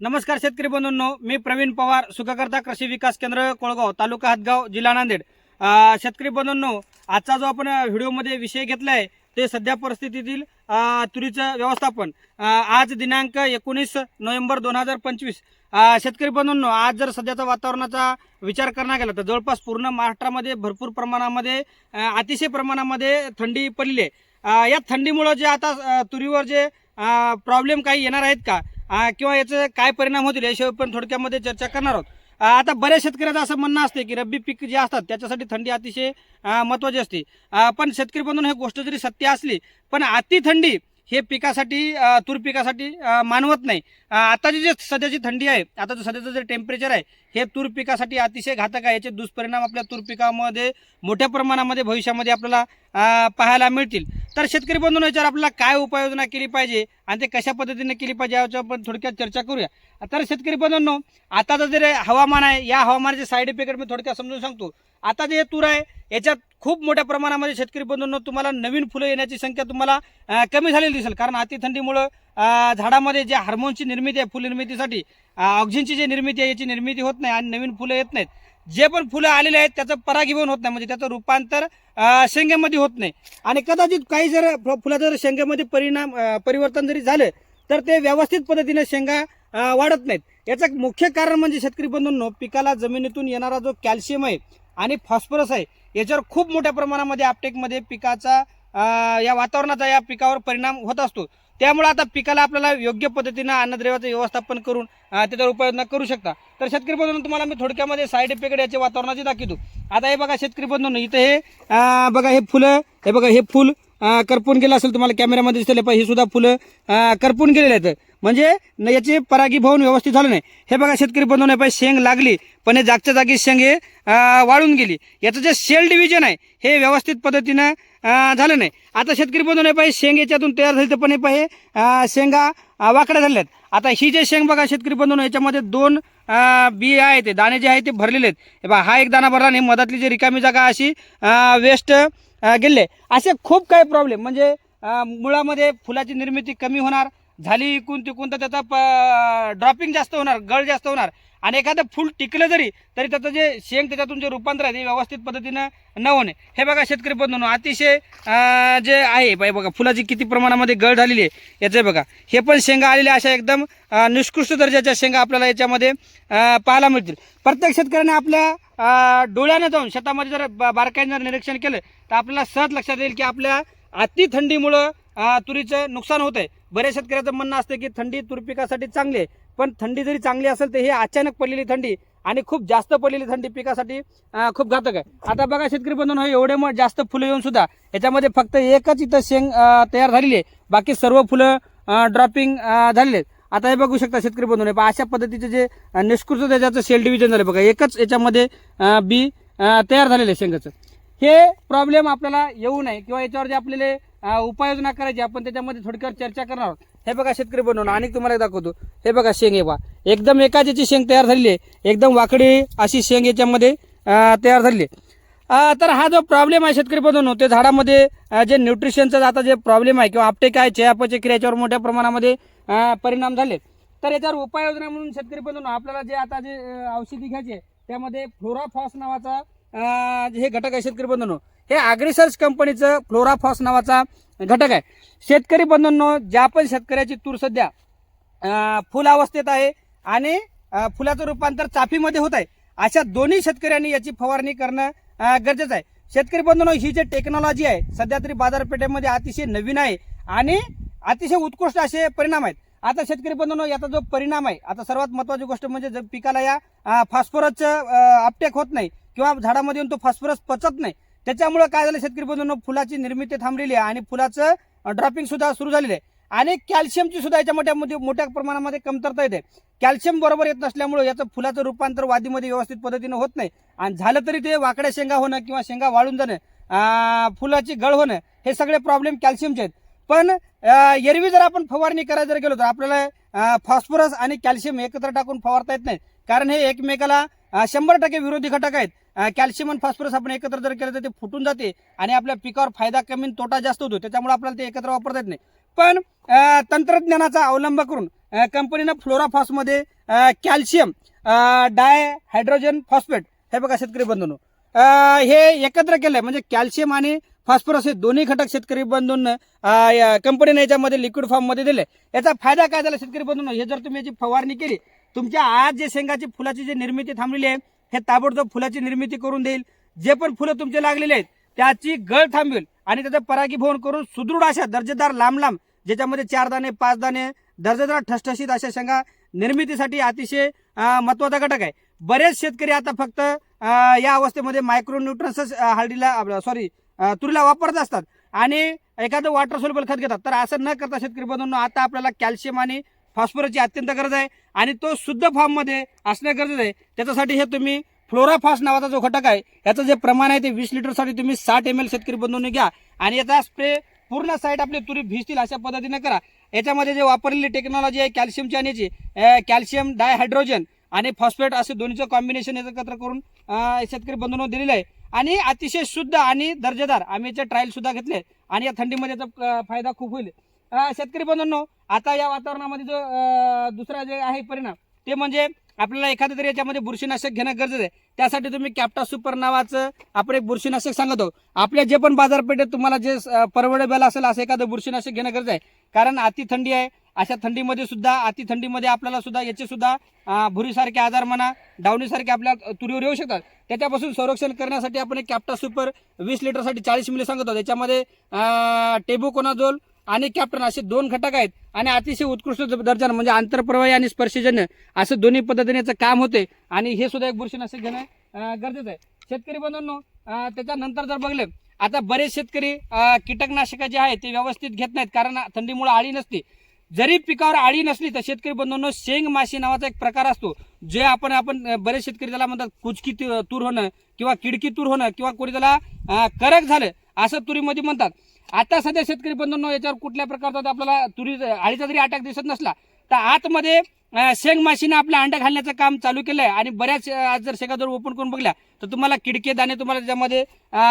नमस्कार शेतकरी बंधूंनो मी प्रवीण पवार सुखकर्ता कृषी विकास केंद्र कोळगाव तालुका हातगाव जिल्हा नांदेड. शेतकरी बंधूंनो आजचा जो आपण व्हिडिओमध्ये विषय घेतला आहे ते सध्या परिस्थितीतील तुरीचं व्यवस्थापन. आज दिनांक एकोणीस नोव्हेंबर दोन हजार पंचवीस. शेतकरी बंधूंनो आज जर सध्याचा वातावरणाचा विचार करण्यात गेला तर जवळपास पूर्ण महाराष्ट्रामध्ये भरपूर प्रमाणामध्ये अतिशय प्रमाणामध्ये थंडी पडली आहे. या थंडीमुळं जे आता तुरीवर जे प्रॉब्लेम काही येणार आहेत का? किंवा याचे काय परिणाम होतील याशिवाय पण थोडक्यामध्ये चर्चा करणार आहोत. आता बऱ्याच शेतकऱ्याचं असं म्हणणं असते की रब्बी पीक जे असतात त्याच्यासाठी थंडी अतिशय महत्त्वाची असते. पण शेतकरी बंधून हे गोष्ट जरी सत्य असली पण अति थंडी हे पिकासाठी तूर पिकासाठी मानवत नाही. आताची जी सध्याची थंडी आहे आताचं सध्याचं जे टेम्परेचर आहे हे तूर पिकासाठी अतिशय घातक आहे. याचे दुष्परिणाम आपल्या तूर पिकामध्ये मोठ्या प्रमाणामध्ये भविष्यामध्ये आपल्याला पाहायला मिळतील. तर शेतकरी बंधून याच्यावर आपल्याला काय उपाययोजना केली पाहिजे आणि ते कशा पद्धतीने केली पाहिजे याच्यावर आपण थोडक्यात चर्चा करूया. तर शेतकरी बंधूंनो आताचं जे हवामान आहे या हवामानाचे साईड इफेक्ट मी थोडक्यात समजून सांगतो. आता जे तूर आहे याच्यात खूप मोठ्या प्रमाणामध्ये शेतकरी बंधूंना तुम्हाला नवीन फुलं येण्याची संख्या तुम्हाला कमी झालेली दिसेल. कारण अतिथंडीमुळं झाडामध्ये जे हार्मोनची निर्मिती आहे फुल निर्मितीसाठी ऑक्सिजनची जी निर्मिती आहे याची निर्मिती होत नाही आणि नवीन फुलं येत नाहीत. जे पण फुलं आलेले आहेत त्याचं परागीभवन होत नाही. म्हणजे त्याचं रूपांतर शेंगेमध्ये होत नाही. आणि कदाचित काही जर फ- फुलाचं जर शेंगेमध्ये परिणाम परिवर्तन जरी झालं तर ते व्यवस्थित पद्धतीने शेंगा वाढत नाहीत. याचं मुख्य कारण म्हणजे शेतकरी बंधूंनो पिकाला जमिनीतून येणारा जो कॅल्शियम आहे आणि फॉस्फरस आहे याच्यावर खूप मोठ्या प्रमाणामध्ये आपटेकमध्ये पिकाचा या वातावरणाचा या पिकावर परिणाम होत असतो. त्यामुळे आता पिकाला आपल्याला योग्य पद्धतीनं अन्नद्रव्याचं व्यवस्थापन करून त्याच्यावर उपाययोजना करू शकता. तर शेतकरी बंधूंनो तुम्हाला मी थोडक्यामध्ये साईड इफेक्ट याचे वातावरणाचे दाखवतो. आता हे बघा शेतकरी बंधूंनो इथं हे बघा हे फुलं हे बघा हे फुल करपून गेलं असेल तुम्हाला कॅमेऱ्यामध्ये दिसले पण हे सुद्धा फुलं करपून गेलेले आहेत. म्हणजे न याचे परागीभवन व्यवस्थित झालं नाही. हे बघा शेतकरी बंधून पाहिजे शेंग लागली पण हे जागच्या जागी शेंग हे वाळून गेली. याचं जे सेल डिव्हिजन आहे हे व्यवस्थित पद्धतीनं झालं नाही. आता शेतकरी बंधून पाहिजे शेंग याच्यातून तयार झाली तर पण हे पाहिजे शेंगा वाकड्या झाल्या आहेत. आता ही जे शेंग बघा शेतकरी बंधून याच्यामध्ये दोन बी आहे ते दाणे जे आहे ते भरलेले आहेत. बा हा एक दाणा भरला आणि मधातली जी रिकामी जागा अशी वेस्ट गेले. असे खूप काही प्रॉब्लेम म्हणजे मुळामध्ये फुलाची निर्मिती कमी होणार झाली इकून तिकून तर त्याचा ड्रॉपिंग जास्त होणार गळ जास्त होणार. आणि एखादं फुल टिकलं जरी तरी त्याचं जे शेंग त्याच्यातून जे रूपांतर आहे ते व्यवस्थित पद्धतीनं न होणे. हे बघा शेतकरी बंधूंनो अतिशय जे आहे बाई बघा फुलाची किती प्रमाणामध्ये गळ झालेली आहे याचं बघा. हे पण शेंगा आलेल्या अशा एकदम निष्कृष्ट दर्जाच्या शेंगा आपल्याला याच्यामध्ये पाहायला मिळतील. प्रत्येक शेतकऱ्याने आपल्या डोळ्यानं जाऊन शेतामध्ये जर बारकाईनं जर निरीक्षण केलं तर आपल्याला सहज लक्षात येईल की आपल्या अति थंडीमुळं तुरीचं नुकसान होत आहे बऱ्याच शेतकऱ्याचं म्हणणं असतं की थंडी तूर पिकासाठी चांगली आहे पण थंडी जरी चांगली असेल तर हे अचानक पडलेली थंडी आणि खूप जास्त पडलेली थंडी पिकासाठी खूप घातक आहे. आता बघा शेतकरी बंधून एवढे मग जास्त फुलं येऊन सुद्धा याच्यामध्ये फक्त एकच इथं शेंग तयार झालेली आहे. बाकी सर्व फुलं ड्रॉपिंग झालेले आहेत. आता हे बघू शकता शेतकरी बंधून पहा अशा पद्धतीचे जे निष्कृत त्याच्याचं सेल डिव्हिजन झालं बघा. एकच याच्यामध्ये बी तयार झालेलं आहे शेंगाचं. हे प्रॉब्लेम आपल्याला येऊ नये किंवा याच्यावर जे आपल्याला उपाययोजना करायची आपण त्याच्यामध्ये थोडक्यावर चर्चा करणार आहोत. हे बघा शेतकरी बनवून आणि तुम्हाला दाखवतो. हे बघा शेंग आहे बा एकदम एकाच याची शेंग तयार झालेली आहे. एकदम वाकडी अशी शेंग याच्यामध्ये तयार झालेली आहे. तर हा जो प्रॉब्लेम आहे शेतकरी बनवून ते झाडामध्ये जे न्यूट्रिशनचा आता जे प्रॉब्लेम आहे किंवा आपटे काय चयापचय क्रियाच्यावर मोठ्या प्रमाणामध्ये परिणाम झाले तर याच्यावर उपाययोजना म्हणून शेतकरी बनवून आपल्याला जे आता जे औषधी घ्यायचे त्यामध्ये फ्लोराफॉस नावाचा हे घटक आहे शेतकरी बंधूंनो हे ॲग्रिसर्च कंपनीचं फ्लोराफॉस नावाचा घटक आहे. शेतकरी बंधूंनो ज्या पण शेतकऱ्याची तूर सध्या फुल अवस्थेत आहे आणि फुलाचं रूपांतर चाफीमध्ये होत आहे अशा दोन्ही शेतकऱ्यांनी याची फवारणी करणं गरजेचं आहे. शेतकरी बंधूंनो ही जी टेक्नॉलॉजी आहे सध्या तरी बाजारपेठेमध्ये अतिशय नवीन आहे आणि अतिशय उत्कृष्ट असे परिणाम आहेत. आता शेतकरी बंधूंनो याचा जो परिणाम आहे आता सर्वात महत्वाची गोष्ट म्हणजे जर पिकाला या फॉस्फरसचं अपटेक होत नाही किंवा झाडामध्ये येऊन तो फॉस्फरस पचत नाही त्याच्यामुळे काय झालं? शेतकरी बंधूंनो फुलाची निर्मिती थांबलेली आहे आणि फुलाचं ड्रॉपिंग सुद्धा सुरू झालेलं आहे. आणि कॅल्शियमची सुद्धा याच्या मोठ्या मोठ्या प्रमाणामध्ये कमतरता येते. कॅल्शियम बरोबर येत नसल्यामुळे याचं फुलाचं रूपांतर वादीमध्ये व्यवस्थित पद्धतीनं होत नाही. आणि झालं तरी ते वाकड्या शेंगा होणं किंवा शेंगा वाळून जाणं फुलाची गळ होणं हे सगळे प्रॉब्लेम कॅल्शियमचे आहेत. पण एरवी जर आपण फवारणी करायला जर गेलो तर आपल्याला फॉस्फरस आणि कॅल्शियम एकत्र टाकून फवारता येत नाही. कारण हे एकमेकाला शंभर टक्के विरोधी घटक आहेत. कॅल्शियम आणि फॉस्फरस आपण एकत्र जर केलं तर ते फुटून जाते आणि आपल्या पिकावर फायदा कमी तोटा जास्त होतो. त्याच्यामुळे आपल्याला ते एकत्र वापरता येत नाही. पण तंत्रज्ञानाचा अवलंब करून कंपनीनं फ्लोराफॉसमध्ये कॅल्शियम डाय हायड्रोजन फॉस्फेट हे बघा शेतकरी बंधूंनो. हे एकत्र केलंय म्हणजे कॅल्शियम आणि फॉस्फरस हे दोन्ही घटक शेतकरी बंधून या कंपनीने याच्यामध्ये लिक्विड फॉर्ममध्ये दिले. याचा फायदा काय झाला शेतकरी बंधूंनो? हे जर तुम्ही याची फवारणी केली तुमच्या आज जे शेंगाची फुलाची जी निर्मिती थांबलेली आहे हे ताबडतोब फुलाची निर्मिती करून देईल. जे पण फुलं तुमचे लागलेले आहेत त्याची गळ थांबवेल आणि त्याचं परागीभवन करून सुदृढ अशा दर्जेदार लांब लांब ज्याच्यामध्ये चार दाणे पाच दाणे दर्जेदार ठसठशीत अशा शेंगा निर्मितीसाठी अतिशय महत्त्वाचा महत्त्वाचा घटक आहे. बरेच शेतकरी आता फक्त या अवस्थेमध्ये मायक्रो न्यूट्रन्सच हळदीला सॉरी तुरीला वापरत असतात. आणि एखादं वॉटर सोल्युबल खत घेतात. तर असं न करता शेतकरी बंधूंनो आता आपल्याला कॅल्शियम आणि फॉस्फरसची अत्यंत गरज आहे. आणि तो शुद्ध फॉर्ममध्ये असणं गरजेचं आहे. त्याच्यासाठी हे तुम्ही फ्लोराफास नावाचा जो घटक आहे याचं जे प्रमाण आहे ते वीस लिटरसाठी तुम्ही साठ एम एल शेतकरी बंधूंनी घ्या. आणि याचा स्प्रे पूर्ण साईट आपली तुरी भिजतील अशा पद्धतीने करा. याच्यामध्ये जे वापरलेली टेक्नॉलॉजी आहे कॅल्शियमची आणि याची कॅल्शियम डायहायड्रोजन आणि फॉस्फेट असे दोन्हीचं कॉम्बिनेशन एकत्र करून शेतकरी बंधून दिलेलं आहे. आणि अतिशय शुद्ध आणि दर्जेदार आम्ही याचे ट्रायल सुद्धा घेतले आणि या थंडीमध्ये याचा फायदा खूप होईल. शेतकरी बंधूंनो आता या वातावरणामध्ये जो दुसरा जे आहे परिणाम ते म्हणजे आपल्याला एखादं तरी याच्यामध्ये बुरशीनाशक घेणं गरजेचं आहे. त्यासाठी तुम्ही कॅप्टा सुपर नावाचं आपण एक बुरशीनाशक सांगतो आपल्या जे पण बाजारपेठेत तुम्हाला जे परवडेबल असेल असं एखादं बुरशीनाशक घेणं गरजेचं आहे. कारण अति थंडी आहे. अशा थंडीमध्ये सुद्धा अति थंडीमध्ये आपल्याला सुद्धा याचे सुद्धा भुरीसारखे आजार म्हणा डावणीसारखे आपल्या तुरीवर येऊ शकतात. त्याच्यापासून संरक्षण करण्यासाठी आपण एक कॅप्टा सुपर वीस लिटरसाठी चाळीस मिली सांगतो त्याच्यामध्ये टेबोकोनाझोल आणि कॅप्टन असे दोन घटक आहेत. आणि अतिशय उत्कृष्ट दर्जानं म्हणजे आंतरप्रवाही आणि स्पर्शजन्य असं दोन्ही पद्धतीने याचं काम होते. आणि हे सुद्धा एक बुरशीनाशक घेणं गरजेचं आहे. शेतकरी बंधूंनो त्याच्यानंतर जर बघले आता बरेच शेतकरी कीटकनाशकं जे आहे ते व्यवस्थित घेत नाहीत कारण थंडीमुळे आळी नसते. जरी पिकावर आळी नसली तर शेतकरी बंधूंनो शेंग माशी नावाचा एक प्रकार असतो जे आपण आपण बरेच शेतकरी त्याला म्हणतात कुचकी तु- तूर होणं किंवा किडकी तूर होणं किंवा कोणी त्याला करक झालं असं तुरीमध्ये म्हणतात. आता सध्या शेतकरी बंधूंनो याच्यावर कुठल्या प्रकारचा आपल्याला तुरी आळीचा जरी अटॅक दिसत नसला तर आतमध्ये शेंग माशीनं आपलं अंडा घालण्याचं काम चालू केलं आहे आणि बऱ्याच आज जर शेंगा जर ओपन करून बघल्या तर तुम्हाला किडके दाणे तुम्हाला त्याच्यामध्ये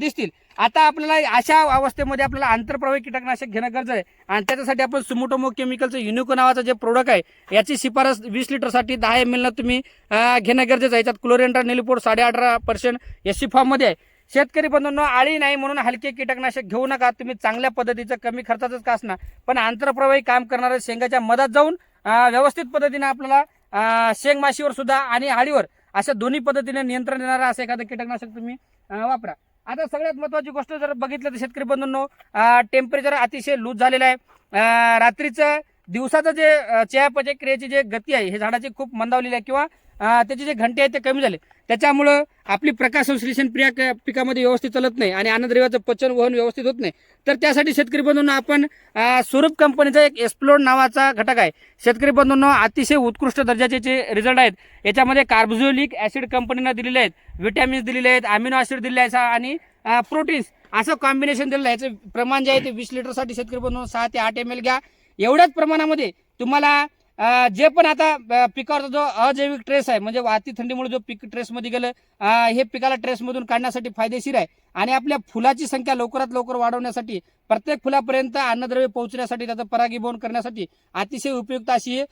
दिसतील. आता आपल्याला अशा अवस्थेमध्ये आपल्याला आंतरप्रवाही कीटकनाशक घेणं गरजेचं आहे. आणि त्याच्यासाठी आपण सुमोटोमो केमिकलचं युनिको नावाचं जे प्रोडक्ट आहे याची शिफारस वीस लिटरसाठी दहा एम एलनं तुम्ही घेणं गरजेचं आहे. याच्यात क्लोरेंट्रा निलिपोड साडे अठरा पर्सेंट एस सी फॉर्ममध्ये आहे. शेतकरी बंधूंनो आळी नाही म्हणून हलके कीटकनाशक घेऊ नका. तुम्ही चांगल्या पद्धतीचं कमी खर्चाचंच का असणार? पण आंतरप्रवाही काम करणाऱ्या शेंगाच्या मधात जाऊन व्यवस्थित पद्धतीने आपल्याला शेंग माशीवर सुद्धा आणि आळीवर अशा दोन्ही पद्धतीने नियंत्रण देणारा असं एखादं कीटकनाशक तुम्ही वापरा. आता सगळ्यात महत्वाची गोष्ट जर बघितलं तर शेतकरी बंधूंनो टेम्परेचर अतिशय लूज झालेलं आहे. रात्रीचं दिवसाचं जे चयापचय क्रियेची जे गती आहे हे झाडाची खूप मंदावलेली आहे किंवा त्याची जे घंटे आहेत ते कमी झाले. त्याच्यामुळं आपली प्रकाश संश्लेषण प्रिया क- पिकामध्ये व्यवस्थित चालत नाही आणि अन्नद्रव्याचं पचन वहन व्यवस्थित होत नाही. तर त्यासाठी शेतकरी बंधूंना आपण स्वरूप कंपनीचा एक एक्सप्लोर नावाचा घटक आहे. शेतकरी बंधूंनो अतिशय उत्कृष्ट दर्जाचे जे रिझल्ट आहेत याच्यामध्ये कार्बोझोलिक ऍसिड कंपनीनं दिलेले आहेत विटॅमिन्स दिलेले आहेत अमिनो ऍसिड दिलेले आहेत आणि प्रोटीन्स. असं कॉम्बिनेशन दिलेलं आहे. याचं प्रमाण जे आहे ते वीस लिटरसाठी शेतकरी बंधूंनो सहा ते आठ एम एल घ्या. एवढ्याच प्रमाणामध्ये तुम्हाला जे पण आता पिकावरचा जो अजैविक ट्रेस आहे म्हणजे वाहती थंडीमुळे जो पीक ट्रेसमध्ये गेलं हे पिकाला ट्रेसमधून काढण्यासाठी फायदेशीर आहे. आणि आपल्या फुलाची संख्या लवकरात लवकर वाढवण्यासाठी प्रत्येक फुलापर्यंत अन्नद्रव्य पोहोचण्यासाठी त्याचं परागीभवन करण्यासाठी अतिशय उपयुक्त अशी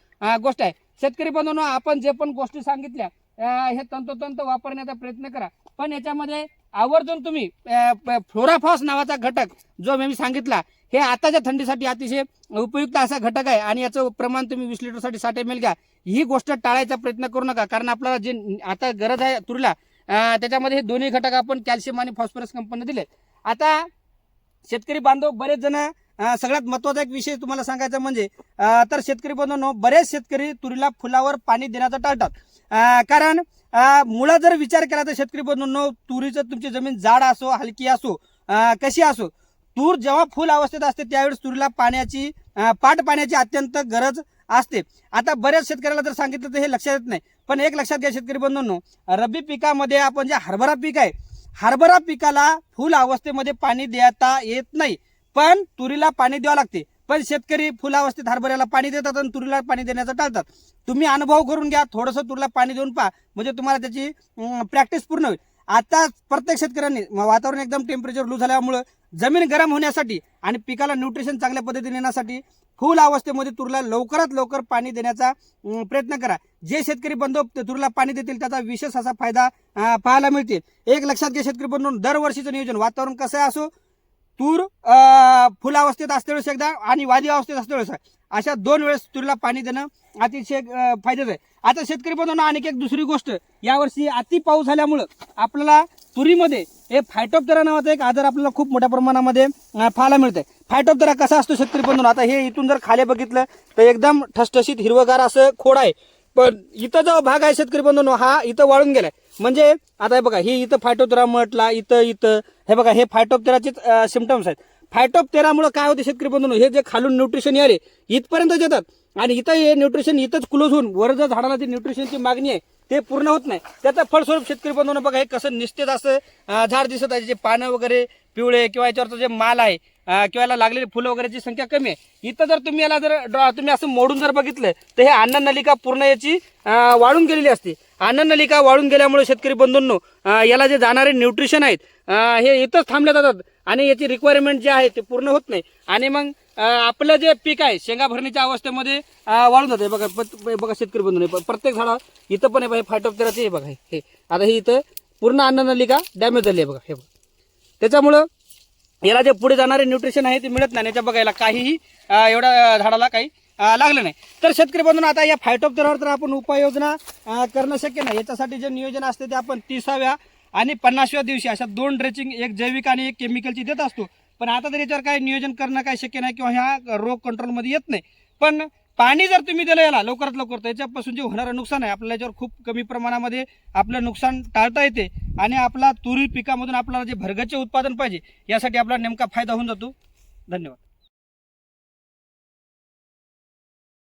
गोष्ट आहे. शेतकरी बंधूंनो आपण जे पण गोष्टी सांगितल्या हे तंतोतंत वापरण्याचा प्रयत्न करा. पण याच्यामध्ये आवर्जून तुम्ही फ्लोराफॉस नावाचा घटक जो मी सांगितला हे आताच्या थंडीसाठी अतिशय उपयुक्त असा घटक आहे आणि याचं प्रमाण तुम्ही वीस लिटरसाठी साठ एम एल घ्या. ही गोष्ट टाळायचा प्रयत्न करू नका कारण आपल्याला जे आता गरज आहे तुरीला त्याच्यामध्ये हे दोन्ही घटक आपण कॅल्शियम आणि फॉस्फरस कंपनी दिले आता शेतकरी बांधव बरेच जण सगळ्यात महत्त्वाचा एक विषय तुम्हाला सांगायचा म्हणजे तर शेतकरी बांधवांनो बरेच शेतकरी तुरीला फुलावर पाणी देण्याचं टाळतात. कारण मुळात जर विचार केला तर शेतकरी बांधवांनो तुरीचं तुमची जमीन जाड असो हलकी असो कशी असो तूर जेव्हा फुल अवस्थेत असते त्यावेळेस तुरीला पाण्याची पाट पाण्याची अत्यंत गरज असते. आता बऱ्याच शेतकऱ्याला जर सांगितलं तर हे लक्षात येत नाही. पण एक लक्षात घ्या शेतकरी बंधूंनो रब्बी पिकामध्ये आपण जे हरभरा पीक आहे हरभरा पिकाला फुल अवस्थेमध्ये पाणी देता येत नाही. पण तुरीला पाणी द्यावं लागते. पण शेतकरी फुलावस्थेत हरभऱ्याला पाणी देतात आणि तुरीला पाणी देण्याचं टाळतात. तुम्ही अनुभव करून घ्या थोडंसं तुरीला पाणी देऊन पहा. म्हणजे तुम्हाला त्याची प्रॅक्टिस पूर्ण होईल. आता प्रत्येक शेतकऱ्यांनी वातावरण एकदम टेम्परेचर लूज झाल्यामुळं जमीन गरम होण्यासाठी आणि पिकाला न्यूट्रिशन चांगल्या पद्धतीने येण्यासाठी फुल अवस्थेमध्ये तुरला लवकरात लवकर पाणी देण्याचा प्रयत्न करा. जे शेतकरी बंधू तुरला पाणी देतील त्याचा विशेष असा फायदा पाहायला मिळतील. एक लक्षात घ्या शेतकरी बंधू दरवर्षीचं नियोजन वातावरण कसं आहे असो तूर फुल फुलावस्थेत असते वेळेस एकदा आणि वादी अवस्थेत असते वेळेस. अशा दोन वेळेस तुरीला पाणी देणं अतिशय फायद्याचं आहे. आता शेतकरी बंधूंना आणखी एक दुसरी गोष्ट. यावर्षी अति पाऊस झाल्यामुळं आपल्याला तुरीमध्ये हे फायटोप्टेरा नावाचा एक आजार आपल्याला खूप मोठ्या प्रमाणामध्ये पाहायला मिळते फायटोप्टेरा कसा असतो शेतकरी बंधून? आता हे इथून जर खाली बघितलं तर एकदम ठसठशीत हिरवगार असं खोड आहे. पण इथं जो भाग आहे शेतकरी बंधून हा इथं वाळून गेलाय. म्हणजे आता हे बघा हे इथं फायटोप्टेरा म्हटला इथं इथं. हे बघा हे फायटोप्टेराचे सिमटम्स आहेत. फायटोप्टेरामुळे काय होते शेतकरी बंधून? हे जे खालून न्यूट्रिशन आले इथपर्यंत येतात. आणि इथं हे न्यूट्रिशन इथंच क्लोज होऊन वर जर झाडाला जी न्यूट्रिशनची मागणी आहे ते पूर्ण होत नाही. त्याचं फळस्वरूप शेतकरी बंधून बघा हे कसं निश्चित असं झाड दिसत आहे जे पानं वगैरे पिवळे किंवा याच्यावरचं जे माल आहे किंवा याला लागलेली फुलं वगैरेची संख्या कमी आहे. इथं जर तुम्ही याला जर तुम्ही असं मोडून जर बघितलं तर हे अन्न नलिका पूर्ण याची वाढून वाळून गेलेली असते. अन्न नलिका वाळून गेल्यामुळे शेतकरी बंधूंनो याला जे जाणारे न्यूट्रिशन आहेत हे इथंच थांबले जातात आणि याची रिक्वायरमेंट जे आहे ते पूर्ण होत नाही. आणि मग आपलं जे पीक आहे शेंगा भरणीच्या अवस्थेमध्ये वाढून वाळून जाते. बघा बघा शेतकरी बंधून. प्रत्येक झाडा इथं पण आहे बघा, तेराचे हे बघा हे आता हे इथं पूर्ण अन्ननलिका डॅमेज झाली आहे बघा हे बघा. त्याच्यामुळं याला जे पुढे जाणारे न्यूट्रिशन आहे ते मिळत नाही. याच्या बघायला काहीही एवढ्या झाडाला काही लागलं नाही. तर शेतकरी बंधून आता या फायटोप्टेरावर तर आपण उपाययोजना करणं शक्य नाही. याच्यासाठी जे नियोजन असते ते आपण तिसाव्या आणि पन्नासव्या दिवशी अशा दोन ड्रेचिंग एक जैविक आणि एक केमिकलची देत असतो. पण आता तर याच्यावर काय नियोजन करणं काय शक्य नाही किंवा ह्या रोग कंट्रोलमध्ये येत नाही. पण पाणी जर तुम्ही दिलं याला लवकरात लवकर तर याच्यापासून जे होणारं नुकसान आहे आपल्याला याच्यावर खूप कमी प्रमाणामध्ये आपलं नुकसान टाळता येते. आणि आपला तुरी पिकामधून आपल्याला जे भरगचे उत्पादन पाहिजे यासाठी आपला नेमका फायदा होऊन जातो. धन्यवाद.